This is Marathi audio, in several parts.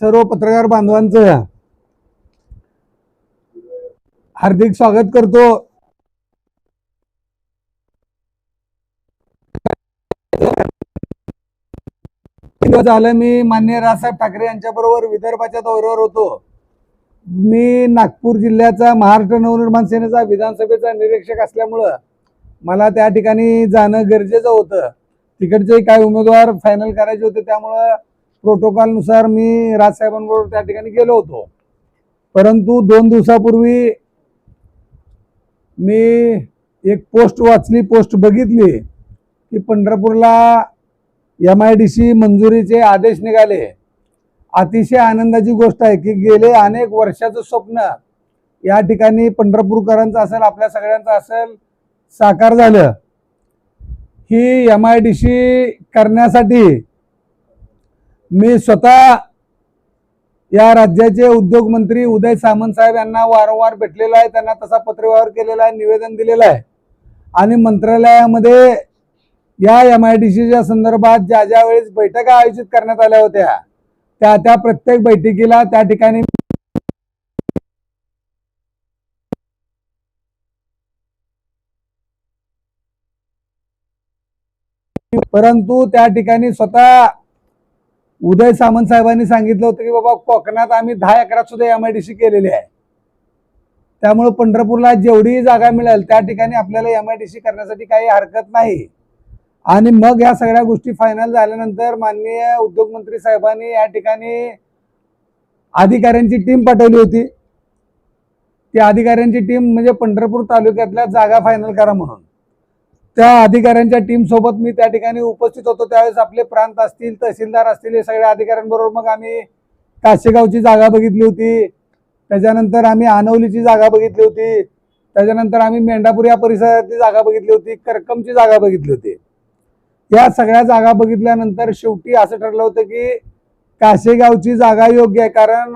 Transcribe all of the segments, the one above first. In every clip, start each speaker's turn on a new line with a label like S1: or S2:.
S1: सर्व पत्रकार बांधवांचं हार्दिक स्वागत करतो. झालं मी मान्य राजसाहेब ठाकरे यांच्या बरोबर विदर्भाच्या दौऱ्यावर होतो. मी नागपूर जिल्ह्याचा महाराष्ट्र नवनिर्माण सेनेचा विधानसभेचा निरीक्षक असल्यामुळं मला त्या ठिकाणी जाणं गरजेचं होतं. तिकडचे काही उमेदवार फायनल करायचे होते त्यामुळं प्रोटोकॉलनुसार मी राजसाहेबांबरोबर त्या ठिकाणी गेलो होतो. परंतु दोन दिवसापूर्वी मी एक पोस्ट वाचली पोस्ट बघितली की पंढरपूरला एम आय डी सी मंजुरीचे आदेश निघाले. अतिशय आनंदाची गोष्ट आहे की गेले अनेक वर्षाचं स्वप्न या ठिकाणी पंढरपूरकरांचं असेल आपल्या सगळ्यांचं असेल साकार झालं. ही एम आय डी सी करण्यासाठी मी स्वतः या राज्याचे उद्योग मंत्री उदय सामंत साहेब यांना वारंवार भेटलेला आहे. त्यांना तसा पत्रव्यवहार केलेला आहे निवेदन दिलेलं आहे. आणि मंत्रालयामध्ये या एम आय डी सीच्या संदर्भात ज्या ज्या वेळेस बैठका आयोजित करण्यात आल्या होत्या त्या त्या प्रत्येक बैठकीला त्या ठिकाणी परंतु त्या ठिकाणी स्वतः उदय सामंत साहेबांनी सांगितलं होतं की बाबा कोकणात आम्ही दहा एकरात सुद्धा एम आय डी सी केलेली आहे. त्यामुळे पंढरपूरला जेवढी जागा मिळेल त्या ठिकाणी आपल्याला एम आय डी सी करण्यासाठी काही हरकत नाही. आणि मग या सगळ्या गोष्टी फायनल झाल्यानंतर माननीय उद्योगमंत्री साहेबांनी या ठिकाणी अधिकाऱ्यांची टीम पाठवली होती. ती अधिकाऱ्यांची टीम म्हणजे पंढरपूर तालुक्यातल्या जागा फायनल करा म्हणून. त्या अधिकाऱ्यांच्या टीम सोबत मी त्या ठिकाणी उपस्थित होतो. त्यावेळेस आपले प्रांत असतील तहसीलदार असतील हे सगळ्या अधिकाऱ्यांबरोबर मग आम्ही काशेगावची जागा बघितली होती. त्याच्यानंतर आम्ही आनवलीची जागा बघितली होती. त्याच्यानंतर आम्ही मेंढापूर या परिसरातली जागा बघितली होती करकमची जागा बघितली होती. या सगळ्या जागा बघितल्यानंतर शेवटी असं ठरलं होतं की काशेगावची जागा योग्य आहे. कारण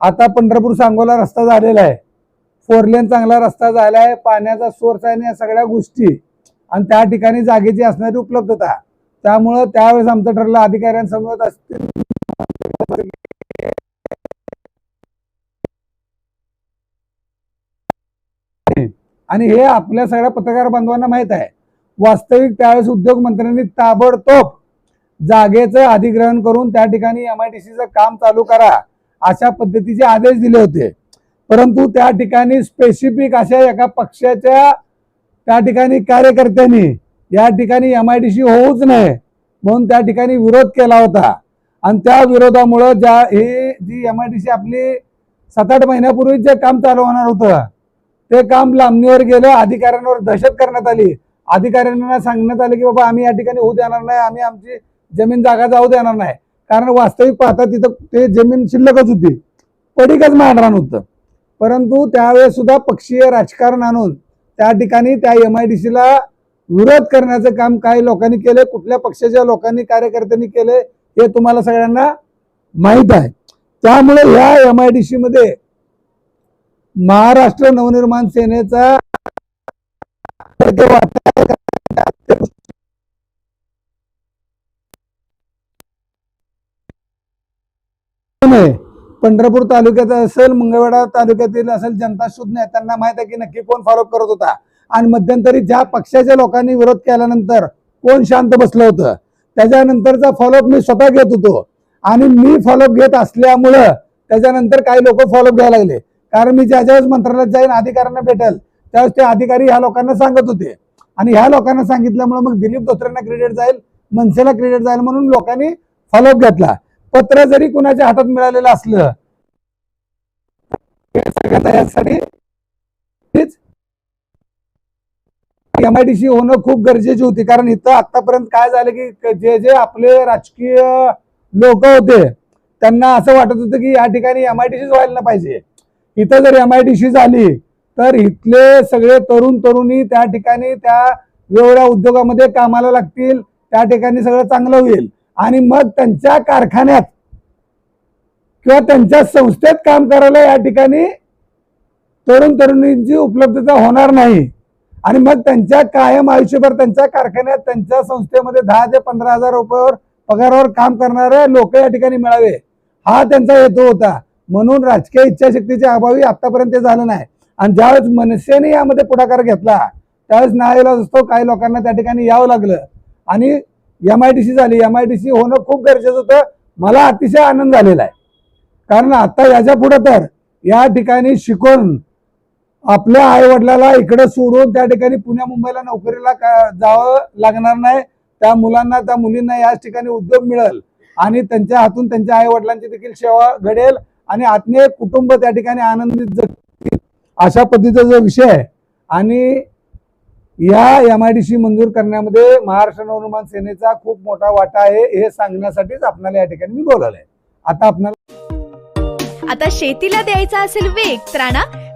S1: आता पंढरपूर सांगोला रस्ता झालेला आहे. फोर लेन चांगला रस्ता झाला आहे पाण्याचा सोर्स आहे आणि या सगळ्या गोष्टी आणि त्या ठिकाणी जागेची असणारी उपलब्धता. त्यामुळं त्यावेळेस आमचं ठरलं अधिकाऱ्यांसमोर असतील. आणि हे आपल्या सगळ्या पत्रकार बांधवांना माहीत आहे. वास्तविक त्यावेळेस उद्योग मंत्र्यांनी ताबडतोब जागेचं अधिग्रहण करून त्या ठिकाणी एम आय डी सीचं काम चालू करा अशा पद्धतीचे आदेश दिले होते. परंतु त्या ठिकाणी स्पेसिफिक अशा एका पक्षाच्या त्या ठिकाणी कार्यकर्त्यांनी या ठिकाणी एम आय डी सी होऊच नये म्हणून त्या ठिकाणी विरोध केला होता. आणि त्या विरोधामुळं ज्या हे जी एम आय डी सी आपली सात आठ महिन्यापूर्वी जे काम चालू होणार होतं ते काम लांबणीवर गेलं अधिकाऱ्यांवर दहशत करण्यात आली. अधिकाऱ्यांना सांगण्यात आलं की बाबा आम्ही या ठिकाणी होऊ देणार नाही आम्ही आमची जमीन जागा जाऊ देणार नाही. कारण वास्तविक पाहता तिथं ते जमीन शिल्लकच होती. पडीकच मांडणार होतं. परंतु त्यावेळेस सुद्धा पक्षीय राजकारण आणून त्या ठिकाणी त्या एम आय डी सीला विरोध करण्याचं काम काही लोकांनी केलं कुठल्या पक्षाच्या लोकांनी कार्यकर्त्यांनी केले हे तुम्हाला सगळ्यांना माहीत आहे त्यामुळे ह्या एम आय डी सीमध्ये महाराष्ट्र नवनिर्माण सेनेचा नाही. पंढरपूर तालुक्यात असेल मंगळवेढा तालुक्यातील असेल जनता शुद्ध नाही. त्यांना माहीत आहे की नक्की कोण फॉलोअप करत होता. आणि मध्यंतरी ज्या पक्षाच्या लोकांनी विरोध केल्यानंतर कोण शांत बसलं होतं? त्याच्यानंतरचा फॉलोअप मी स्वतः घेत होतो. आणि मी फॉलोअप घेत असल्यामुळं त्याच्यानंतर काही लोक फॉलोअप घ्यायला लागले. कारण मी ज्या ज्यावेळेस मंत्रालयात जाईन अधिकाऱ्यांना भेटेल त्यावेळेस ते अधिकारी ह्या लोकांना सांगत होते. आणि ह्या लोकांना सांगितल्यामुळे मग दिलीप धोत्रेंना क्रेडिट जाईल मनसेला क्रेडिट जाईल म्हणून लोकांनी फॉलोअप घेतला. पत्र जरी कुणाच्या हातात मिळालेलं असलं हे यासाठी. एम आय डी सी होणं खूप गरजेची होती. कारण इथं आतापर्यंत काय झालं की जे जे आपले राजकीय लोक होते त्यांना असं वाटत होतं की या ठिकाणी एम आय डी सी व्हायला पाहिजे. इथं जर एम आय डी सी झाली तर इथले सगळे तरुण तरुणी त्या ठिकाणी त्या वेगवेगळ्या उद्योगामध्ये कामाला लागतील त्या ठिकाणी सगळं चांगलं होईल. आणि मग त्यांच्या कारखान्यात किंवा त्यांच्या संस्थेत काम करायला या ठिकाणी तरुण तरुणींची उपलब्धता होणार नाही. आणि मग त्यांच्या कायम आयुष्यभर त्यांच्या कारखान्यात त्यांच्या संस्थेमध्ये दहा ते पंधरा हजार रुपयावर पगारावर काम करणारे लोक या ठिकाणी मिळावे. हा त्यांचा हेतू होता. म्हणून राजकीय इच्छाशक्तीच्या अभावी आतापर्यंत झालं नाही. आणि ज्यावेळेस मनसेने यामध्ये पुढाकार घेतला त्यावेळेस नाळेला असतो काही लोकांना त्या ठिकाणी यावं लागलं. आणि एम आय डी सी झाली. एम आय डी सी होणं खूप गरजेचं होतं. मला अतिशय आनंद झालेला आहे. कारण आता याच्यापुढे तर या ठिकाणी शिकून आपल्या आई वडिलाला इकडे सोडून त्या ठिकाणी पुण्या मुंबईला नोकरीला जावं लागणार नाही. त्या मुलांना त्या मुलींना याच ठिकाणी उद्योग मिळेल आणि त्यांच्या हातून त्यांच्या आई वडिलांची देखील सेवा घडेल आणि आत्मीय कुटुंब त्या ठिकाणी आनंदित जगतील. अशा पद्धतीचा जो विषय आहे. आणि या एम आय डी सी मंजूर करण्यामध्ये महाराष्ट्र नवनिर्माण सेनेचा खूप मोठा वाटा आहे. हे सांगण्यासाठीच आपल्याला या ठिकाणी मी बोलवलंय. आता आपल्याला
S2: आता शेतीला द्यायचा असेल वेग तर